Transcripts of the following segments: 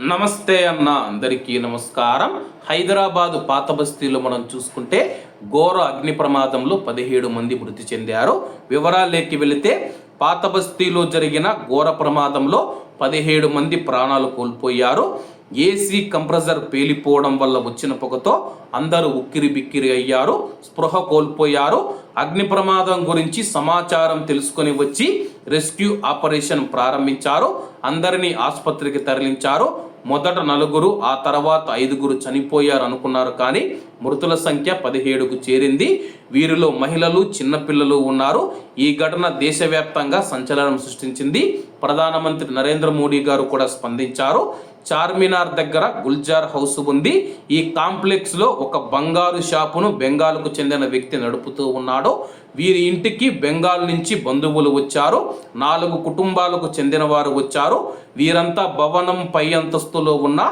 నమస్తే అన్న అందరికీ నమస్కారం. హైదరాబాదు పాత బస్తీలో మనం చూసుకుంటే ఘోర అగ్ని ప్రమాదంలో పదిహేడు మంది మృతి చెందారు. వివరాలేకి వెళితే పాత బస్తీలో జరిగిన ఘోర ప్రమాదంలో పదిహేడు మంది ప్రాణాలు కోల్పోయారు. ఏసీ కంప్రెసర్ పేలిపోవడం వల్ల వచ్చిన పొగతో అందరూ ఉక్కిరి బిక్కిరి అయ్యారు. స్పృహ కోల్పోయారు. అగ్ని ప్రమాదం గురించి సమాచారం తెలుసుకొని వచ్చి రెస్క్యూ ఆపరేషన్ ప్రారంభించారు. అందరినీ ఆసుపత్రికి తరలించారు. మొదట నలుగురు ఆ తర్వాత ఐదుగురు చనిపోయారు అనుకున్నారు కానీ మృతుల సంఖ్య పదిహేడుకు చేరింది. వీరిలో మహిళలు చిన్నపిల్లలు ఉన్నారు. ఈ ఘటన దేశవ్యాప్తంగా సంచలనం సృష్టించింది. ప్రధానమంత్రి నరేంద్ర మోడీ గారు కూడా స్పందించారు. చార్మినార్ దగ్గర గుల్జార్ హౌస్ ఉంది. ఈ కాంప్లెక్స్లో ఒక బంగారు షాపును బెంగాల్కు చెందిన వ్యక్తి నడుపుతూ ఉన్నాడు. వీరి ఇంటికి బెంగాల్ నుంచి బంధువులు వచ్చారు నాలుగు కుటుంబాలకు చెందిన వారు వచ్చారు. వీరంతా భవనం పై అంతస్తులో ఉన్న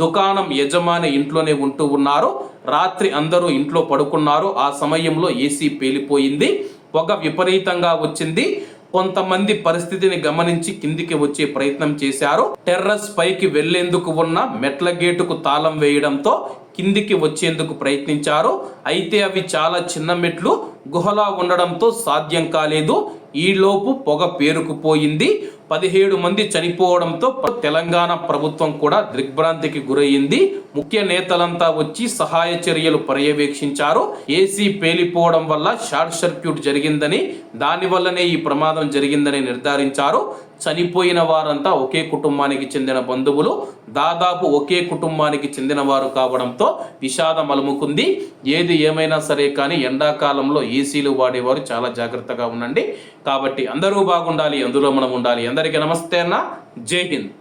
దుకాణం యజమాని ఇంట్లోనే ఉంటూ ఉన్నారు. రాత్రి అందరూ ఇంట్లో పడుకున్నారు. ఆ సమయంలో ఏసీ పేలిపోయింది. పొగ విపరీతంగా వచ్చింది. కొంతమంది పరిస్థితిని గమనించి కిందికి వచ్చే ప్రయత్నం చేశారు. టెర్రస్ పైకి వెళ్ళేందుకు ఉన్న మెట్ల గేటుకు తాళం వేయడంతో కిందికి వచ్చేందుకు ప్రయత్నించారు. అయితే అవి చాలా చిన్న మెట్లు. గుహలా ఉండడంతో సాధ్యం కాలేదు. ఈలోపు పొగ పేరుకుపోయింది. పదిహేడు మంది చనిపోవడంతో తెలంగాణ ప్రభుత్వం కూడా దిగ్భ్రాంతికి గురయ్యింది ముఖ్య నేతలంతా వచ్చి సహాయ చర్యలు పర్యవేక్షించారు. ఏసీ పేలిపోవడం వల్ల షార్ట్ సర్క్యూట్ జరిగిందని దానివల్లనే ఈ ప్రమాదం జరిగిందని నిర్ధారించారు. చనిపోయిన వారంతా ఒకే కుటుంబానికి చెందిన బంధువులు. దాదాపు ఒకే కుటుంబానికి చెందిన వారు కావడంతో విషాదం అలుముకుంది. ఏది ఏమైనా సరే కానీ ఎండాకాలంలో ఏసీలు వాడేవారు చాలా జాగ్రత్తగా ఉండండి. కాబట్టి అందరూ బాగుండాలి అందులో మనం ఉండాలి. అందరికీ నమస్తే అన్న. జై హింద్.